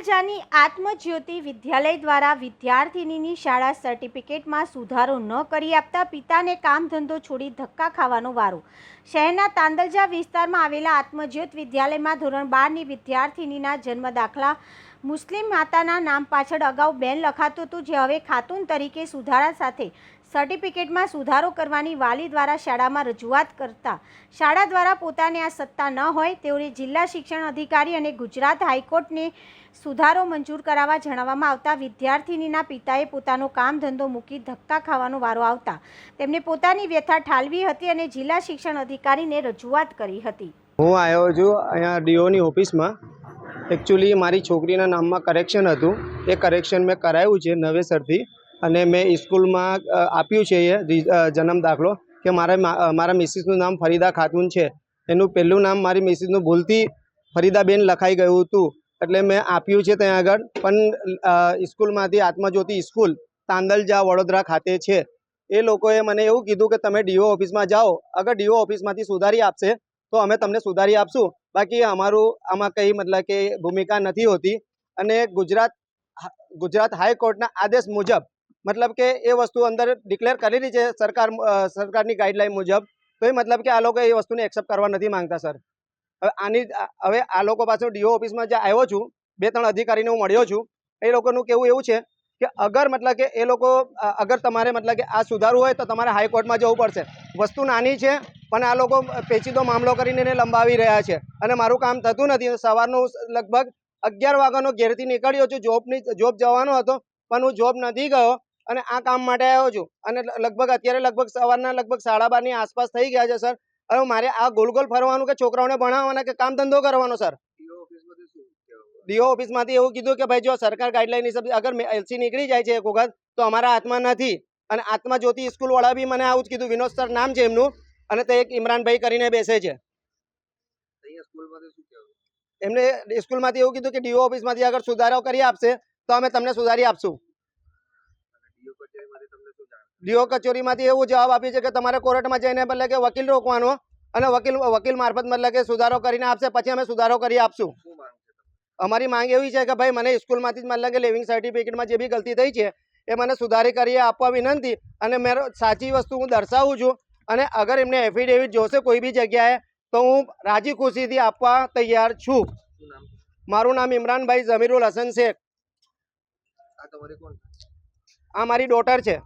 તાલુકાની આત્મજ્યોતિ વિદ્યાલય દ્વારા વિદ્યાર્થિનીની શાળા સર્ટિફિકેટમાં સુધારો ન કરી આપતા પિતાને કામ ધંધો છોડી ધક્કા ખાવાનો વારો. શહેરના તાંદલજા વિસ્તારમાં આવેલા આત્મજ્યોત વિદ્યાલયમાં ધોરણ બારની વિદ્યાર્થિનીના જન્મ દાખલા મુસ્લિમ માતાના નામ પાછળ અગાઉ બેન લખાતું હતું જે હવે ખાતુન તરીકે સુધારા સાથે સર્ટિફિકેટમાં સુધારો કરવાની વાલી દ્વારા શાળામાં રજૂઆત કરતા શાળા દ્વારા પોતાને આ સત્તા ન હોય તેઓને જિલ્લા શિક્ષણ અધિકારી અને ગુજરાત હાઈકોર્ટને સુધારો મંજૂર કરાવવા જણાવવામાં આવતા વિદ્યાર્થિનીના પિતાએ પોતાનો કામ ધંધો મૂકી ધક્કા ખાવાનો વારો આવતા તેમણે પોતાની વ્યથા ઠાલવી હતી અને જિલ્લા શિક્ષણ અધિકારીને રજૂઆત કરી હતી. હું આવ્યો છું અહીંયા ડીઓની ઓફિસમાં. એકચ્યુઅલી મારી છોકરીના નામમાં કરેક્શન હતું. એ કરેક્શન મેં કરાયું છે નવેસરથી અને મેં સ્કૂલમાં આપ્યું છે એ જન્મ દાખલો કે મારા મારા મિસિસનું નામ ફરીદા ખાતુન છે. એનું પહેલું નામ મારી મિસિસનું ભૂલથી ફરીદાબેન લખાઈ ગયું હતું. એટલે મેં આપ્યું છે ત્યાં આગળ. પણ સ્કૂલમાંથી આત્મજ્યોતિ સ્કૂલ તાંદલજા વડોદરા ખાતે છે. એ લોકોએ મને એવું કીધું કે તમે ડીઓ ઓફિસમાં જાઓ. અગર ડીઓ ઓફિસમાંથી સુધારી આપશે તો અમે તમને સુધારી આપશું. બાકી અમારું આમાં કંઈ મતલબ કે ભૂમિકા નથી હોતી. અને ગુજરાત ગુજરાત હાઈકોર્ટના આદેશ મુજબ, મતલબ કે એ વસ્તુ અંદર ડિક્લેર કરેલી છે સરકાર સરકારની ગાઈડલાઈન મુજબ તો એ મતલબ કે આ લોકો એ વસ્તુને એક્સેપ્ટ કરવા નથી માંગતા સર હવે આની, હવે આ લોકો પાસે ડીઓ ઓફિસમાં જે આવ્યો છું, બે ત્રણ અધિકારીને હું મળ્યો છું, એ લોકોનું કેવું એવું છે કે અગર મતલબ કે એ લોકો અગર તમારે મતલબ કે આ સુધારવું હોય તો તમારે હાઈકોર્ટમાં જવું પડશે. વસ્તુ નાની છે, પણ આ લોકો પેચીદો મામલો કરીને એને લંબાવી રહ્યા છે. અને મારું કામ થતું નથી. સવારનું લગભગ અગિયાર વાગ્યાનો ઘેરથી નીકળ્યો છું. જોબની, જોબ જવાનો હતો, પણ હું જોબ નથી ગયો અને આ કામ માટે આવ્યો છું. અને લગભગ અત્યારે લગભગ સવારના લગભગ સાડા બારની આસપાસ થઈ ગયા છે, સર. હવે મારે આ ગોલ ગોલ ફરવાનું કે છોકરાઓને ભણાવવાના કે કામ ધંધો કરવાનો, સર? ડીઓ ઓફિસમાંથી એવું કીધું કે ભાઈ જો સરકાર ગાઈડલાઈન હિસાબે અગર એલસી નીકળી જાય છે એક વખત તો અમારા હાથમાં નથી. અને આત્મા જ્યોતિ સ્કૂલ વાળા બી મને આવું જ કીધું વિનોદ સર નામ છે એમનું અને તે એક ઇમરાનભાઈ કરીને બેસે છે. એમને સ્કૂલમાંથી એવું કીધું કે ડીઓ ઓફિસમાંથી અગર સુધારો કરી આપશે તો અમે તમને સુધારી આપશું. ડીઓ કચેરીમાંથી એવું જવાબ આપ્યું છે કે તમારે કોર્ટમાં જઈને મતલબ કે વકીલ રોકવાનો અને વકીલ વકીલ મારફત મતલબ કે સુધારો કરીને આપશે પછી અમે સુધારો કરી આપશું. અમારી માંગ એવી છે કે ભાઈ મને સ્કૂલમાંથી જ મતલબ કે લિવિંગ સર્ટિફિકેટમાં જે બી ગલતી થઈ છે એ મને સુધારી કરી આપવા વિનંતી અને મેરો સાચી વસ્તુ હું દર્શાવું છું અને અગર એમને એફિડેવિટ જોશે કોઈ બી જગ્યાએ તો હું રાજી ખુશીથી આપવા તૈયાર છું. મારું નામ ઇમરાનભાઈ જમીરુલ હસન શેખ. આ મારી ડોટર છે.